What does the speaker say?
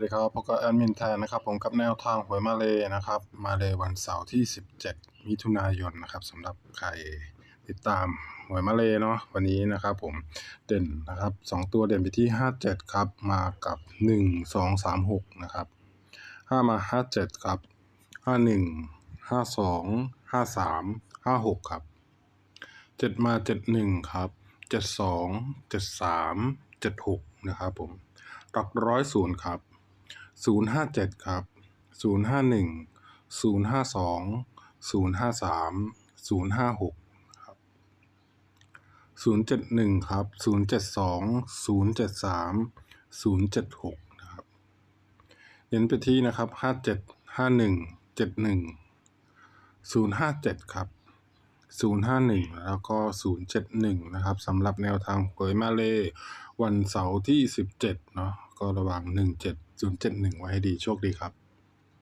สวัสดีครับพบกับแอดมินแทนนะครับผมกับแนวทางหวยมาเลยนะครับ มาเลยวันเสาร์ที่ 17 มิถุนายนนะครับสำหรับใครติดตามหวยมาเลยเนาะวันนี้นะครับผมเด่นนะครับสองตัวเด่นไปที่ 57 ครับ มากับ 1 2 3 6 นะครับ 5 มา 57 ครับ 51 52 53 56 ครับ 7 มา 71 ครับ 72 73 76 นะครับผมหลักร้อยศูนย์ครับ ศูนย์ห้าเจ็ดครับศูนย์ห้าหนึ่งศูนย์ห้าสองศูนย์ห้าสามศูนย์ห้าหกครับศูนย์เจ็ดหนึ่งครับศูนย์เจ็ดสองศูนย์เจ็ดสามศูนย์เจ็ดหกนะครับเน้นไปที่นะครับห้าเจ็ดห้าหนึ่งเจ็ดหนึ่งศูนย์ห้าเจ็ดครับศูนย์ห้าหนึ่งแล้วก็ศูนย์เจ็ดหนึ่งนะครับสำหรับแนวทางหวยมาเลวันเสาร์ที่สิบเจ็ดเนาะ ก็ระวัง 17071 ไว้ให้ดีโชคดีครับ